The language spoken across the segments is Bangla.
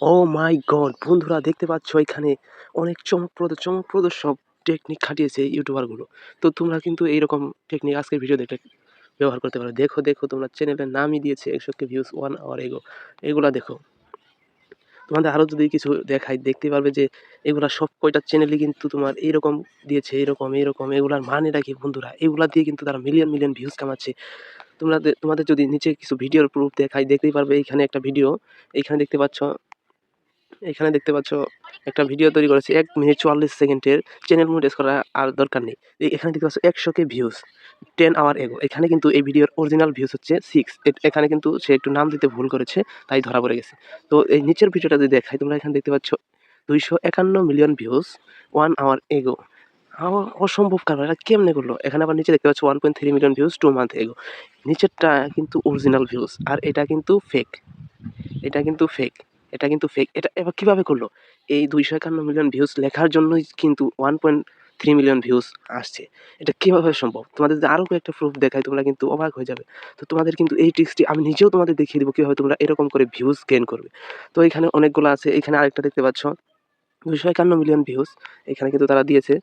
ও মাই গড বন্ধুরা দেখতে পাচ্ছ এখানে অনেক চমকপ্রদ চমকপ্রদ সব টেকনিক খাটিয়েছে ইউটিউবারগুলো তো তোমরা কিন্তু এইরকম টেকনিক আজকের ভিডিও দেখে ব্যবহার করতে পারো। দেখো দেখো, তোমরা চ্যানেলের নামই দিয়েছে একশো কে ভিউস ওয়ান আওয়ার এগো এগুলো দেখো। তোমাদের আরও যদি কিছু দেখাই, দেখতে পারবে যে এগুলা সব কয়টা চ্যানেলই কিন্তু তোমার এইরকম দিয়েছে এরকম এইরকম, এগুলার মানে রাখি বন্ধুরা? এগুলা দিয়ে কিন্তু তারা মিলিয়ন মিলিয়ন ভিউজ কামাচ্ছে। তোমাদের তোমাদের যদি নিচে কিছু ভিডিওর প্রুফ দেখাই, দেখতেই পারবে এইখানে একটা ভিডিও এইখানে দেখতে পাচ্ছ এখানে দেখতে পাচ্ছ একটা ভিডিও তৈরি করেছে, এক মিনিট চুয়াল্লিশ সেকেন্ডের। চ্যানেল মনিটাইজ করা আর দরকার নেই। এখানে দেখতে পাচ্ছ একশো কে ভিউজ টেন আওয়ার এগো এখানে কিন্তু এই ভিডিওর অরিজিনাল ভিউজ হচ্ছে সিক্স এখানে কিন্তু সে একটু নাম দিতে ভুল করেছে, তাই ধরা পড়ে গেছে। তো এই নিচের ভিডিওটা যদি দেখাই, তোমরা এখানে দেখতে পাচ্ছ দুইশো একান্ন মিলিয়ন ভিউজ ওয়ান আওয়ার এগো অসম্ভব কারণ এটা কেমনে করল? এখানে আবার নিচে দেখতে পাচ্ছ one point three million views two month ago নিচেরটা কিন্তু অরিজিনাল ভিউজ আর এটা কিন্তু ফেক এটা কিন্তু ফেক এটা কিন্তু ফেক এটা এবার কীভাবে করল? এই দুইশো একান্ন মিলিয়ন ভিউজ লেখার জন্যই কিন্তু one point three million views আসছে। এটা কীভাবে সম্ভব? তোমাদের যদি আরও কয়েকটা প্রুফ দেখায় তোমরা কিন্তু অবাক হয়ে যাবে। তো তোমাদের কিন্তু এই ট্রিক্সটি আমি নিজেও তোমাদের দেখিয়ে দেবো কীভাবে তোমরা এরকম করে ভিউজ গেন করবে। তো এখানে অনেকগুলো আছে, এখানে আরেকটা দেখতে পাচ্ছ। দুইশো একান্ন মিলিয়ন ভিউজ এখানে কিন্তু তারা দিয়েছে।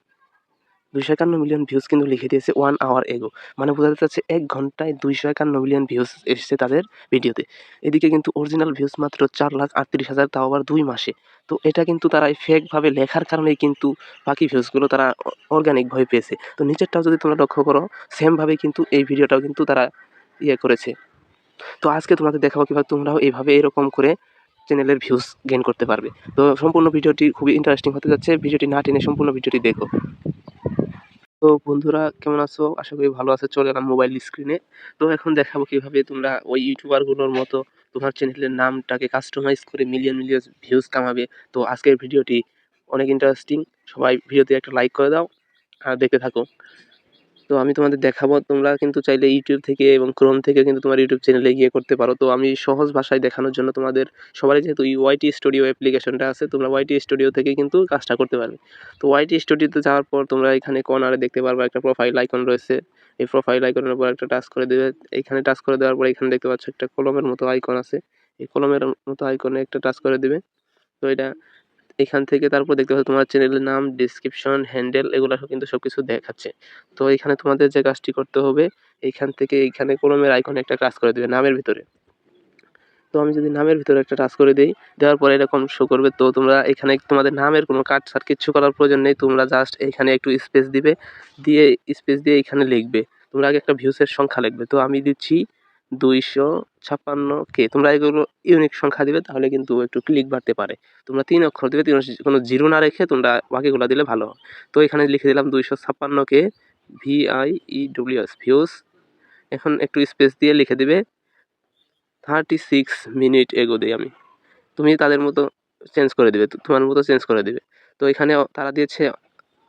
দুইশো একান্ন মিলিয়ন ভিউজ কিন্তু লিখে দিয়েছে ওয়ান আওয়ার এগো মানে বোঝাতে চাচ্ছে এক ঘন্টায় দুইশো একান্ন মিলিয়ন ভিউজ এসেছে তাদের ভিডিওতে এদিকে কিন্তু অরিজিনাল ভিউজ মাত্র চার লাখ আটত্রিশ হাজার, তাও আবার দুই মাসে। তো এটা কিন্তু তারা ফেকভাবে লেখার কারণেই কিন্তু বাকি ভিউজগুলো তারা অর্গানিকভাবে পেয়েছে। তো নিচেরটাও যদি তোমরা লক্ষ্য করো সেমভাবে কিন্তু এই ভিডিওটাও কিন্তু তারা ইয়ে করেছে। তো আজকে তোমাদের দেখাবো কীভাবে তোমরাও এইভাবে এরকম করে চ্যানেলের ভিউজ গেন করতে পারবে। তো সম্পূর্ণ ভিডিওটি খুবই ইন্টারেস্টিং হতে যাচ্ছে। ভিডিওটি না টেনে সম্পূর্ণ ভিডিওটি দেখো। তো বন্ধুরা কেমন আছো? আশা করি ভালো আছো। চলে এলাম মোবাইল স্ক্রিনে তো এখন দেখাবো কীভাবে তোমরা ওই ইউটিউবারগুলোর মতো তোমার চ্যানেলের নামটাকে কাস্টমাইজ করে মিলিয়ন মিলিয়ন ভিউজ কামাবে। তো আজকের ভিডিওটি অনেক ইন্টারেস্টিং সবাই ভিডিওতে একটা লাইক করে দাও আর দেখতে থাকো। তো আমি তোমাদের দেখাবো, তোমরা কিন্তু চাইলে ইউটিউব থেকে এবং ক্রোম থেকে কিন্তু তোমার ইউটিউব চ্যানেলে গিয়ে করতে পারো। তো আমি সহজ ভাষায় দেখানোর জন্য তোমাদের সবারই যেহেতু ওয়াইটি স্টুডিও অ্যাপ্লিকেশনটা আছে, তোমরা ওয়াইটি স্টুডিও থেকে কিন্তু কাজটা করতে পারবে। তো ওয়াইটি স্টুডিওতে যাওয়ার পর তোমরা এখানে কর্নারে দেখতে পারবে একটা প্রোফাইল আইকন রয়েছে। এই প্রোফাইল আইকনের উপর একটা টাচ করে দেবে। এখানে টাচ করে দেওয়ার পর এখানে দেখতে পাচ্ছ একটা কলমের মতো আইকন আছে। এই কলমের মতো আইকনে একটা টাচ করে দেবে। তো এটা এখান থেকে তারপর দেখতে পাচ্ছ তোমার চ্যানেলের নাম ডিসক্রিপশন হ্যান্ডেল এগুলো কিন্তু সব কিছু দেখাচ্ছে। তো এখানে তোমাদের যে কাজটি করতে হবে এইখান থেকে এইখানে কলমের আইকনে একটা কাজ করে দেবে নামের ভিতরে। তো আমি যদি নামের ভিতরে একটা টাচ করে দিই, দেওয়ার পরে এরকম শো করবে, তো তোমরা এখানে তোমাদের নামের কোনো কাট সার কিচ্ছু করার প্রয়োজন নেই, তোমরা জাস্ট এখানে একটু স্পেস দিবে, দিয়ে স্পেস দিয়ে এখানে লিখবে। তোমরা আগে একটা ভিউসের সংখ্যা লিখবে। তো আমি দিচ্ছি দুইশো ছাপ্পান্ন কে। তোমরা এগুলো ইউনিক সংখ্যা দিবে, তাহলে কিন্তু একটু ক্লিক বাড়তে পারে। তোমরা তিন অক্ষর দিবে, তিন কোনো জিরো না রেখে তোমরা বাকিগুলো দিলে ভালো তো এখানে লিখে দিলাম দুইশো ছাপ্পান্ন K V I E W S views এখন একটু স্পেস দিয়ে লিখে দিবে থার্টি সিক্স মিনিট এগো দিই আমি। তুমি তাদের মতো চেঞ্জ করে দেবে, তোমার মতো চেঞ্জ করে দেবে। তো এখানে তারা দিয়েছে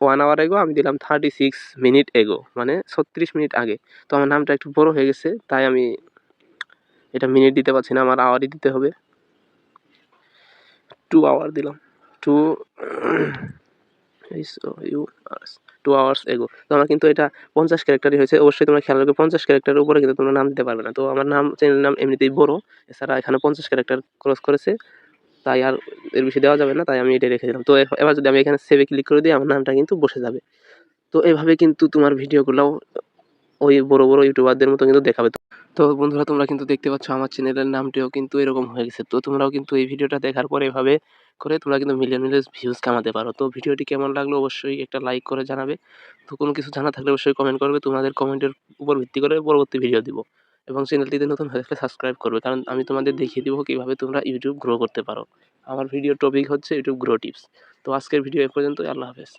ওয়ান আওয়ার এগো আমি দিলাম থার্টি সিক্স মিনিট এগো মানে ছত্রিশ মিনিট আগে। তো আমার নামটা একটু বড় হয়ে গেছে, তাই আমি এটা মিনিট দিতে পারছি না, আমার আওয়ারই দিতে হবে। টু আওয়ার দিলাম। To you two hours ago তো আমার কিন্তু এটা পঞ্চাশ ক্যারেক্টারই হয়েছে। অবশ্যই তোমরা খেয়াল রাখবে, পঞ্চাশ ক্যারেক্টারের উপরে কিন্তু তোমরা নাম দিতে পারবে না। তো আমার নাম চ্যানেলের নাম এমনিতেই বড়। এছাড়া এখানে পঞ্চাশ ক্যারেক্টার ক্রস করেছে। তাই আর এর বেশি দেওয়া যাবে না, তাই আমি এটাই রেখে দিলাম। তো এবার যদি আমি এখানে সেভে ক্লিক করে দিই, আমার নামটা কিন্তু বসে যাবে। তো এভাবে কিন্তু তোমার ভিডিওগুলোও ওই বড় বড় ইউটিউবারদের মতো কিন্তু দেখাবে। তো বন্ধুরা, তোমরা কিন্তু দেখতে পাচ্ছ আমার চ্যানেলের নামটিও কিন্তু এরকম হয়ে গেছে। তো তোমরাও কিন্তু এই ভিডিওটা দেখার পর এভাবে করে তোমরা কিন্তু মিলিয়ন মিলিয়ন ভিউজ কামাতে পারো। তো ভিডিওটি কেমন লাগল অবশ্যই একটা লাইক করে জানাবে। তো কোনো কিছু জানা থাকলে অবশ্যই কমেন্ট করবে। তোমাদের কমেন্টের উপর ভিত্তি করে পরবর্তী ভিডিও দিব। এবং চ্যানেলটিতে নতুন হয়ে থাকলে সাবস্ক্রাইব করবে। কারণ আমি তোমাদের দেখিয়ে দিব কীভাবে তোমরা ইউটিউব গ্রো করতে পারো। আমার ভিডিও টপিক হচ্ছে ইউটিউব গ্রো টিপস তো আজকের ভিডিও এ পর্যন্তই। আল্লাহ হাফেজ।